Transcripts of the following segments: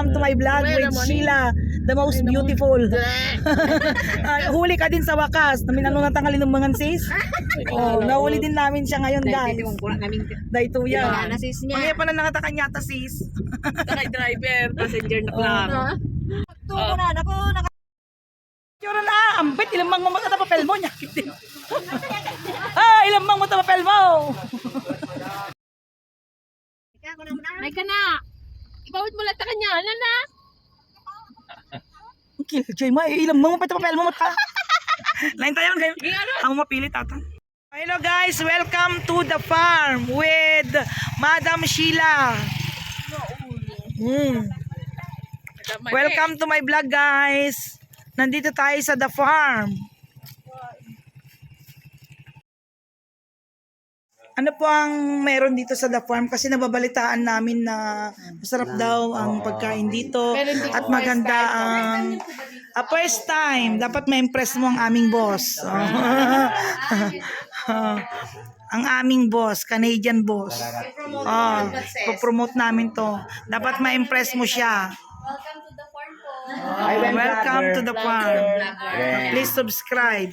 welcome to my vlog with Sheila, the most beautiful. Ah, huli ka din sa wakas. Namin ano tangali ng mga sis. Oh, nahuli din namin siya ngayon, guys. Dahil ito yan. sis Mga pa na nakatakan yata sis. driver, passenger na lang. Tuko na, naku, naka... Yura na, ambit, ilang mang mamata papel mo, nyakit din. ah, ilang mang mamata papel mo. May ka na. Ibawit mo lang ta kanya. Ano na? Ang killjoy mo, eh, ilang mang mamata papel mo, mata. Lain tayo, kayo. Ang mapili, tata. Hello guys, welcome to the farm with Madam Sheila. Mm. Welcome to my vlog guys. Nandito tayo sa the farm. Ano po ang meron dito sa the farm? Kasi nababalitaan namin na masarap daw ang pagkain dito at maganda ang a first time. Dapat ma-impress mo ang aming boss. ang aming boss, Canadian boss. Oh, promote namin to. Dapat ma-impress mo siya. Welcome to the farm. Please subscribe.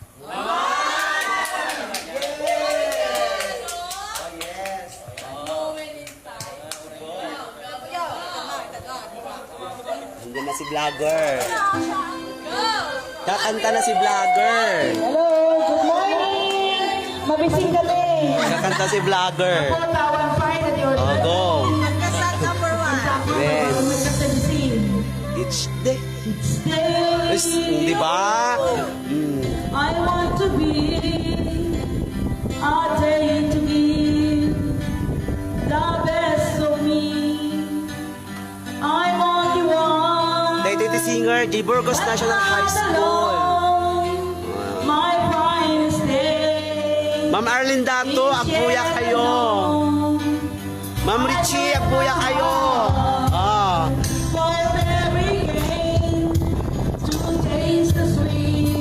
Nandiyan na si vlogger. Kakanta na si vlogger. Hello, good morning. Mabising kami. Kakanta si vlogger. Tawang fine at your Oh, go. Yes. Each day. Yes, di ba? J. Burgos National High School. Ma'am Arlene Dato, agpuya kayo. Ma'am Richie, agpuya kayo. Ah.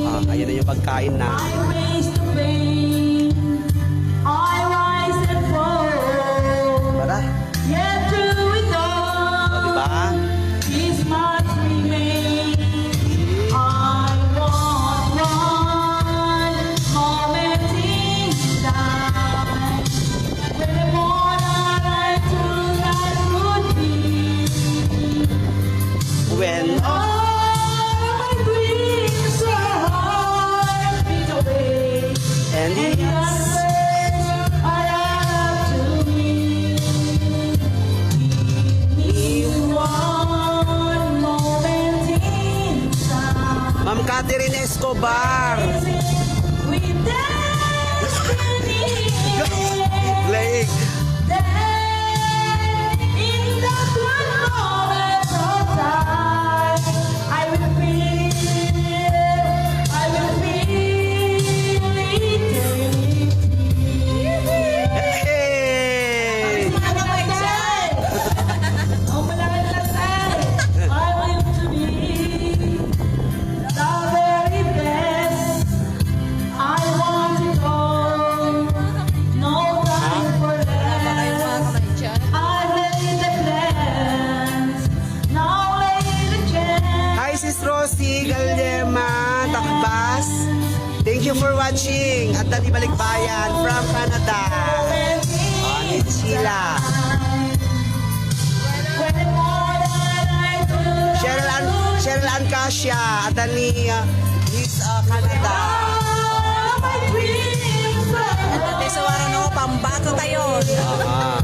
Ah, ayan na yung pagkain na. Leg. Kasia at ni uh, Miss uh, Canada. My dreams are Sa waro no, pambato tayo. Ah,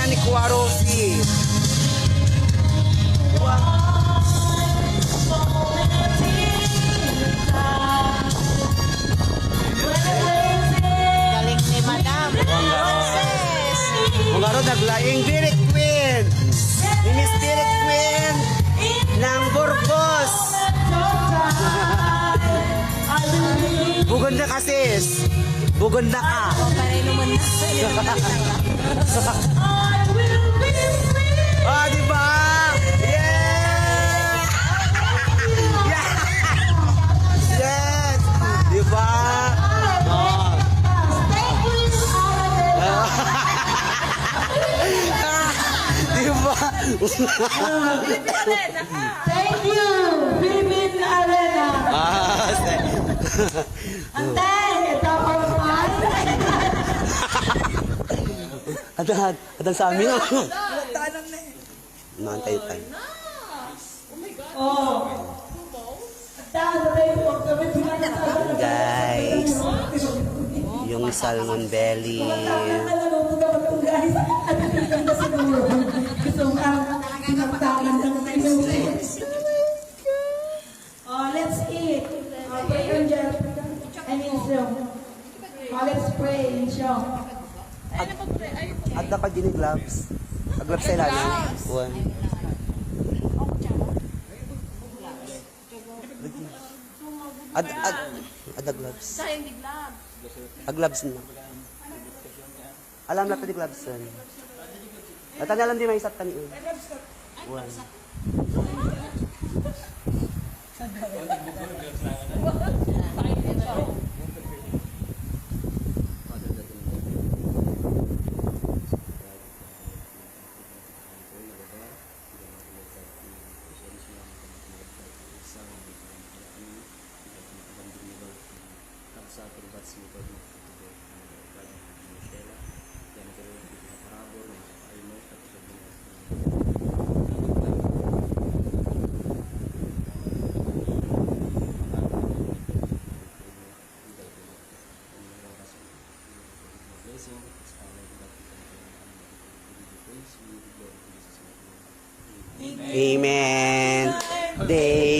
na ni Kuwarosi. Galing ni Madam. Kung garo naglaing Spirit Queen. Ini Spirit Queen ng Burgos. Buganda ka sis. Buganda ka. Ah, Thank you, Philippine Arena. Ah, Antay, ito po man. Adan, adan sa amin. Nantay tayo. Oh. Antay, po kami pinag-aaral. Guys, yung salmon belly. Na na. Gusto mo ang pinagtakan ng pinuwi. Oh, let's eat. Oh, pray on Jeff. I mean, so. Oh, let's pray and show. At dapat din gloves. Gloves sa ilalim. One. Ad, ad, ad, ad gloves. Sayang di gloves. Ang gloves na. Alam na di gloves. At alam di may isat tani. One. Amen. Day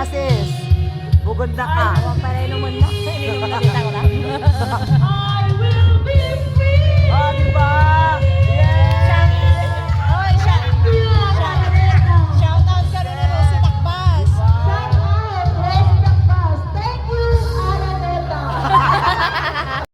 ka ah, sis. Buganda ka. Ay, wala pa rin naman na. Ininom na kita ko lang.